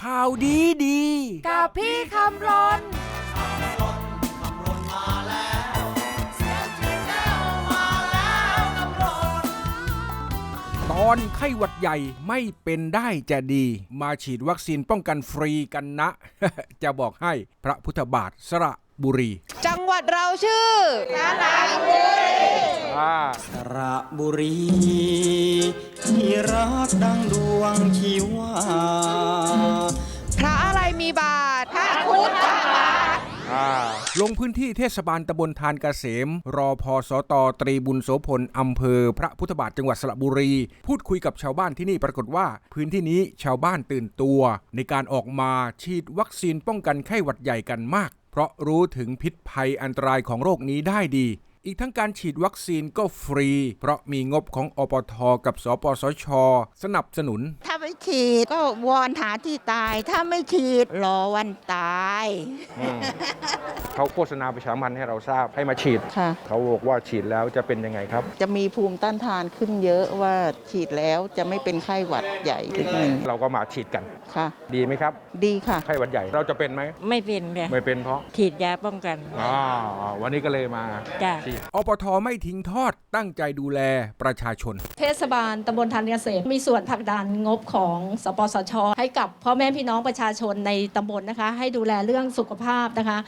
ข่าวดีดี กับพี่คำรนตอนไข้หวัดใหญ่ไม่เป็นได้จะดี มาฉีดวัคซีนป้องกันฟรีกันนะ จะบอกให้พระพุทธบาทสระบุรี จังหวัดเราชื่อสระบุรีที่รักดังดวงชีวา ลงพื้นที่เทศบาลตำบลทานเกษม รอพอสตตรีบุญโสพลอำเภอ พระพุทธบาทจังหวัดสระบุรี พูดคุยกับชาวบ้านที่นี่ปรากฏว่า พื้นที่นี้ชาวบ้านตื่นตัว ในการออกมาฉีดวัคซีนป้องกันไข้หวัดใหญ่กันมาก เพราะรู้ถึงพิษภัยอันตรายของโรคนี้ได้ดี อีกทั้งการฉีดวัคซีนก็ฟรี เพราะมีงบของอปทกับสปสช สนับสนุน ถ้าไม่ฉีดก็วอนหาที่ตาย ถ้าไม่ฉีดรอวันตาย เขาโฆษณาประชาสัมพันธ์ให้เราทราบให้มาฉีด ค่ะ เขาบอกว่าฉีดแล้วจะเป็นยังไงครับ จะมีภูมิต้านทานขึ้นเยอะว่าฉีดแล้วจะไม่เป็นไข้หวัดใหญ่หรือไงเราก็มาฉีดกัน ค่ะ ดีไหมครับ ดีค่ะ ไข้หวัดใหญ่เราจะเป็นไหม ไม่เป็นค่ะไม่เป็นเพราะฉีดยาป้องกันอ๋อวันนี้ก็เลยมาจ้ะ ฉีด อปทไม่ทิ้งทอดตั้งใจดูแลประชาชน เทศบาลตำบลทันเกษมมีส่วนผลักดันงบของสปสช ให้กับพ่อแม่พี่น้องประชาชนในตำบลนะคะ ให้ดูแลเรื่องสุขภาพนะคะ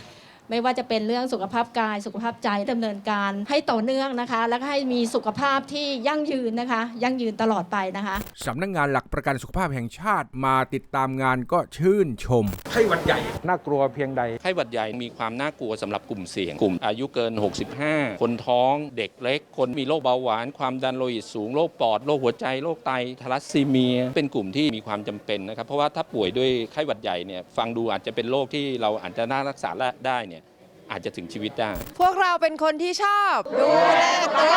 ไม่ว่าจะเป็นเรื่องสุขภาพกาย สุขภาพใจดำเนินการให้ต่อเนื่องนะคะ แล้วก็ให้มีสุขภาพที่ยั่งยืนนะคะ ยั่งยืนตลอดไปนะคะสำนักงงานหลักประกันสุขภาพแห่งชาติมาติดตามงานก็ชื่นชมไข้หวัดใหญ่น่ากลัวเพียงใดไข้หวัดใหญ่มีความน่ากลัวสำหรับกลุ่มเสี่ยงกลุ่มอายุเกิน 65 คนท้อง เด็กเล็ก คนมีโรคเบาหวาน ความดันโลหิตสูงโรคปอดโรคหัวใจโรคไตทาลัสซีเมีย เป็นกลุ่มที่มีความจำเป็นนะครับเพราะว่าถ้าป่วยด้วยไข้หวัดใหญ่เนี่ยฟังดูอาจจะเป็นโรคที่เราอาจจะน่ารักษาได้เนี่ย อาจจะถึงชีวิตได้ พวกเราเป็นคนที่ชอบ ดูแลตัว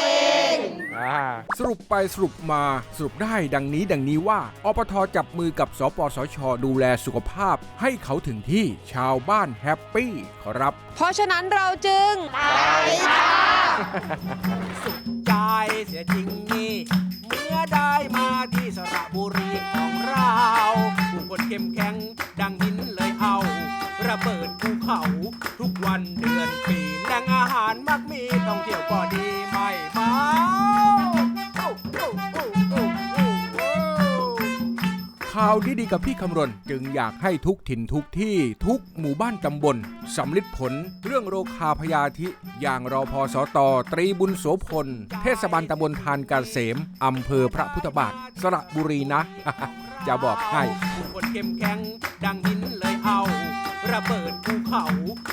เองอ่าสรุปไปสรุปมาสรุปได้ดังนี้ดังนี้ว่าอปทจับมือกับสปสช ดูแลสุขภาพ ให้เขาถึงที่ชาวบ้านแฮปปี้ครับ เพราะฉะนั้นเราจึงใจเสียจริงนี่ เขา ทุกวันเดือนปีแหล่งอาหารมักมีท่องเที่ยวก็ดีไม่เมาข่าวดีๆกับพี่คำรณ จึงอยากให้ทุกถิ่นทุกที่ทุกหมู่บ้านตำบลสำลิดผลเรื่องโรคาพยาธิ อย่างรอพอสตตรีบุญโสพล เทศบาลตำบลทานกาเกษมอำเภอพระพุทธบาท สระบุรีนะ จะบอกให้คนเข้มแข็งดังหินเลย เ